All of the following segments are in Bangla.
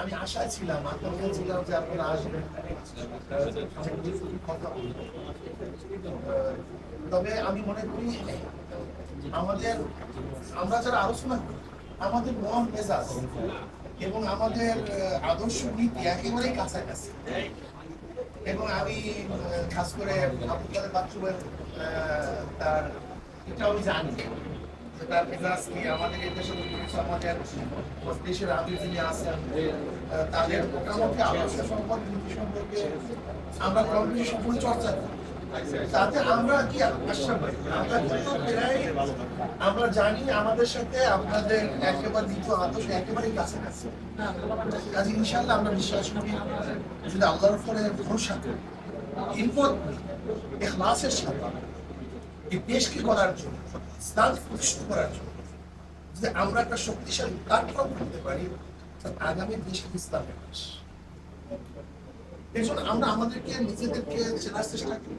আমি আশায় ছিলাম আকাঙ্ক্ষা ছিলাম যে আপনারা আসবেন কথা। তবে আমি মনে করি আমাদের, আমরা যারা আলোচনা করি, আমাদের মন মেজাজ এবং আমাদের আদর্শ নীতি একেবারেই কাছাকাছি এবং আমি খাস করে আপনাদের বাথরুমের তার, এটা আমি জানি তার মেজাজ কি, আমাদের এই দেশের আমাদের দেশের আমির যিনি আছেন তাদের মোটামুটি আদর্শ সম্পর্কে, নীতি সম্পর্কে আমরা কম বেশি সম্পূর্ণ চর্চা করি তাতে আমরা কি আমরা জানি আমাদের সাথে আপনাদের একেবারে দ্বিতীয় আদর্শ একেবারেই কাছাকাছি। কাজে ইনশাল্লাহ আমরা বিশ্বাস করি, যদি আল্লাহর উপরে ভরসা করি, হিম্মত এখলাসের সাথে এই দেশকে করার জন্য, স্থান প্রতিষ্ঠা করার জন্য, যদি আমরা একটা শক্তিশালী প্ল্যাটফর্ম করতে পারি আগামী দেশ জন্য আমরা আমাদেরকে, নিজেদেরকে চেনার চেষ্টা করি,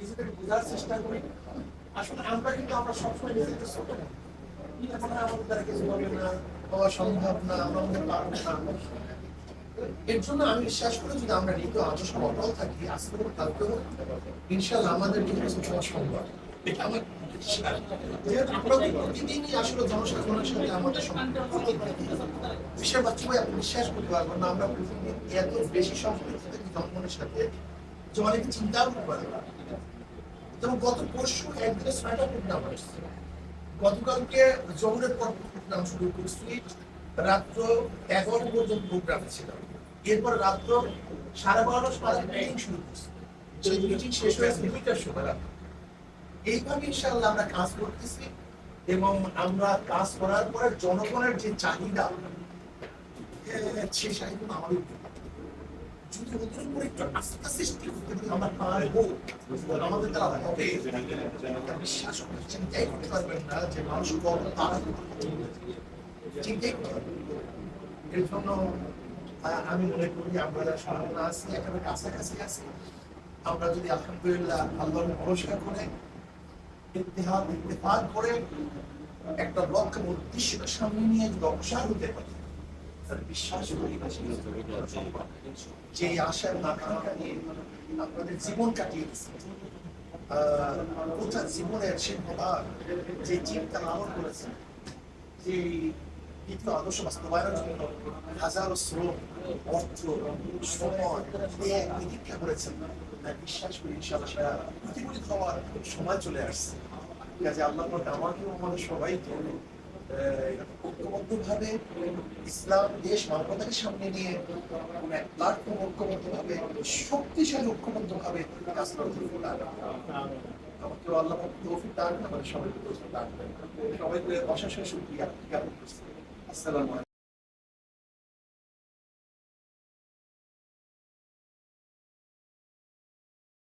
নিজেদেরকে বোঝার চেষ্টা করি। আসলে আমরা কিন্তু, আমরা সবসময় নিজেদেরকে ছোট আমাদের কিছু সম্ভব না, আমরা আমাদের এর জন্য আমি বিশ্বাস করি, যদি আমরা নিত আদর্শ অটল থাকি আজকে ইনশাল্লাহ আমাদের সম্ভব। গতকালকে জহুরের পর প্রোগ্রাম শুরু করছি রাত্র এগারো পর্যন্ত প্রোগ্রাম ছিল এরপর রাত্র সাড়ে বারোটার সময় মিটিং শুরু করছি মিটিং শেষ হয়েছে দুইটার সময় রাত এইভাবে ইনশাআল্লাহ আমরা কাজ করতেছি এবং আমরা কাজ করার পরে জনগণের যে চাহিদা, সেই চাহিদা আমাদের যদি ওদের উপর একটু আস্থা সৃষ্টি করতে আমরা আমাদের দ্বারা হবে। বিশ্বাস করতে পারবেন না যে মানুষ কত তারা এর জন্য আমি মনে করি আমরা সম্ভাবনা আছি, একেবারে কাছাকাছি আছি। আমরা যদি আলহামদুলিল্লাহ আল্লাহর ভরসা করে ইতিহাদ করে একটা লক্ষ্য সামনে নিয়ে যদি অগ্রসর হতে বিশ্বাস করি। যে আশার আকাঙ্ক্ষা নিয়ে আপনাদের জীবন কাটিয়েছে গোটা জীবনের যে চিন্তা লালন করেছে, যে দ্বিতীয় আদর্শ বাস্তবায়নের জন্য হাজারো শ্রম, অর্থ, সময় প্রতীক্ষা করেছেন বিশ্বাস করি ইনশাআল্লাহ সেটা প্রতিফলিত হওয়ার সময় চলে আসছে কাজে আল্লাহ আমাকেও আমাদের সবাইকে ঐক্যবদ্ধ ভাবে ইসলাম, দেশ, মানবতাকে সামনে নিয়ে কোন এক প্ল্যাটফর্ম ঐক্যবদ্ধ ভাবে শক্তিশালী ঐক্যবদ্ধ ভাবে কাজ করতে আল্লাহ তৌফিক দান আমাদের সবাইকে। সবাইকে অশেষ শুক্রিয়া জ্ঞাপন করছি। আসসালামু